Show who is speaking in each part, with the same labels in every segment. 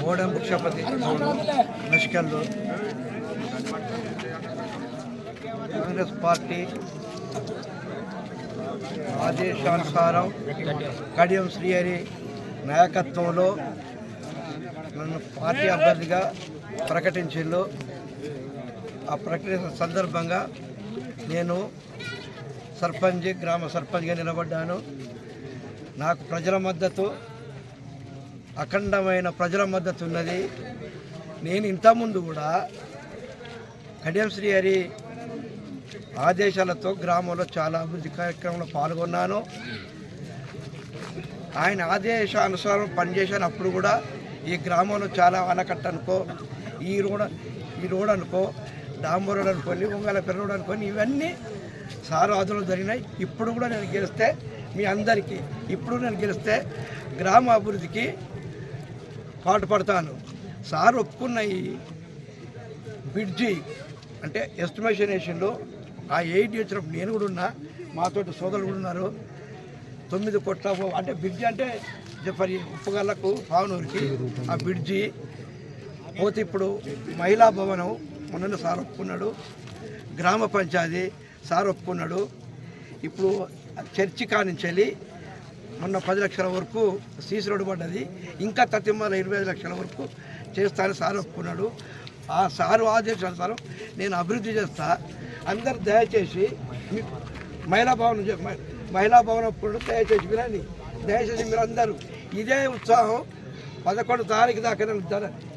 Speaker 1: మోడం భిక్షపతి నష్కల్లు కాంగ్రెస్ పార్టీ ఆదేశానుసారం కడియం శ్రీహరి నాయకత్వంలో నన్ను పార్టీ అభ్యర్థిగా ప్రకటించిండు ఆ ప్రకటించిన సందర్భంగా నేను సర్పంచ్ గ్రామ సర్పంచ్గా నిలబడ్డాను. నాకు ప్రజల మద్దతు అఖండమైన ప్రజల మద్దతు ఉన్నది నేను ఇంతకుముందు కూడా కడియం శ్రీహరి ఆదేశాలతో గ్రామంలో చాలా అభివృద్ధి కార్యక్రమంలో పాల్గొన్నాను. ఆయన ఆదేశానుసారం పనిచేశాను అప్పుడు కూడా ఈ గ్రామంలో చాలా ఆనకట్ట అనుకో ఈ రోడ్ ఈ రోడ్ అనుకో డాంబర్ రోడ్ అనుకోని ఉంగల పెరడు రోడ్ అనుకోని ఇవన్నీ సారు ఆదులు జరిగినాయి. ఇప్పుడు కూడా నేను గెలిస్తే మీ అందరికీ ఇప్పుడు నేను గెలిస్తే గ్రామ అభివృద్ధికి పాటుపడతాను సార్ ఒప్పుకున్న ఈ బ్రిడ్జి అంటే ఎస్టిమేషన్ వేసిండు ఆ ఎయిట్ వచ్చినప్పుడు నేను కూడా ఉన్నా మాతోటి సోదరులు కూడా ఉన్నారు. తొమ్మిది కోట్ల అంటే బ్రిడ్జి అంటే జఫరి ఉప్పగల్లకు పావనూరికి ఆ బ్రిడ్జి. పోతే ఇప్పుడు మహిళా భవనం మొన్న సార్ ఒప్పుకున్నాడు. గ్రామ పంచాయతీ సార్ ఒప్పుకున్నాడు. ఇప్పుడు చర్చి కానించి మొన్న పది లక్షల వరకు సీసీ రోడ్డు పడ్డది. ఇంకా తతిమ్మల ఇరవై ఐదు లక్షల వరకు చేస్తానని సార్ ఒప్పుకున్నాడు. ఆ సారు ఆదేశానుసారం నేను అభివృద్ధి చేస్తా. అందరు దయచేసి మహిళా భవనం మహిళా భవనం ఒప్పుకున్నాడు. దయచేసి వినండి. దయచేసి మీరు అందరూ ఇదే ఉత్సాహం పదకొండు తారీఖు దాకా నన్ను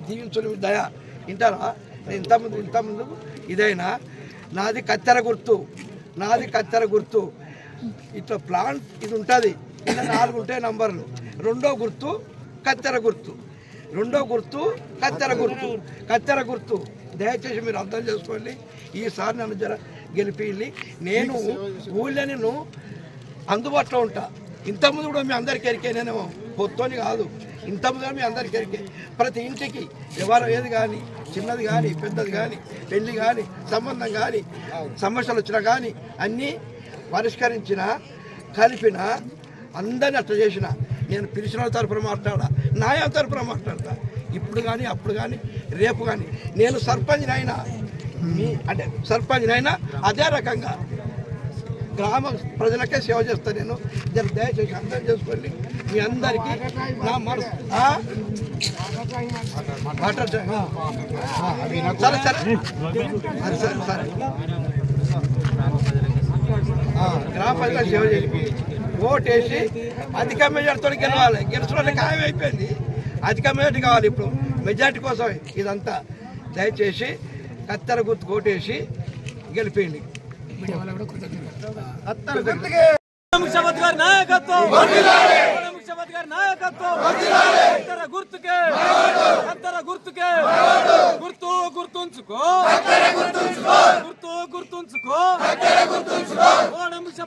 Speaker 1: దీవించుని దయ ఇంటారా నేను ఇంతకుముందు ఇంతకుముందు ఇదైనా నాది కత్తెర గుర్తు. నాది కత్తెర గుర్తు. ఇట్లా ప్లాన్ ఇది ఉంటుంది. ఇలా నాలుగు ఉంటాయి నంబర్లు. రెండో గుర్తు కత్తెర గుర్తు. రెండో గుర్తు కత్తెర గుర్తు. కత్తెర గుర్తు. దయచేసి మీరు అర్థం చేసుకోండి. ఈసారి నన్ను జర గెలిపి నేను ఊళ్ళో నేను అందుబాటులో ఉంటా. ఇంతకుముందు కూడా మీ అందరికీ ఎరికే నేను పొత్తోని కాదు. ఇంతకుముందు మీ అందరికీ ఎరికే ప్రతి ఇంటికి ఎవరు ఏది కానీ చిన్నది కానీ పెద్దది కానీ పెళ్ళి కానీ సంబంధం కానీ సమస్యలు వచ్చినా కానీ అన్నీ పరిష్కరించిన కలిపిన అందరిని అట్లా చేసిన. నేను పిలిచిన వాళ్ళ తరపున మాట్లాడా నాయ తరపున మాట్లాడతా. ఇప్పుడు కానీ అప్పుడు కానీ రేపు కానీ నేను సర్పంచ్ అయినా మీ అంటే సర్పంచ్ అయినా అదే రకంగా గ్రామ ప్రజలకే సేవ చేస్తాను నేను. జర దయచేసి అర్థం చేసుకోండి. మీ అందరికీ నా మనసు. సరే సరే. సరే సరే. గ్రామ ప్రజలకు సేవ చేసి ఓటేసి అధిక మెజార్టీతో గెలవాలి. గెలుచుకుంటే ఖాయం అయిపోయింది. అధిక మెజార్టీ కావాలి ఇప్పుడు. మెజార్టీ కోసమే ఇదంతా దయచేసి కత్తెర గుర్తు ఓటేసి గెలిపేయండి
Speaker 2: ముఖ్యమంత్రి గారి నాయకత్వం. ముఖ్యమంత్రి గారి నాయకత్వం. ఇతర గుర్తుకే. ఇతర గుర్తుకే. గుర్తు గుర్తుంచుకో. గుర్తు గుర్తుంచుకో.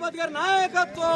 Speaker 2: ముఖ్యమంత్రి గారి నాయకత్వం.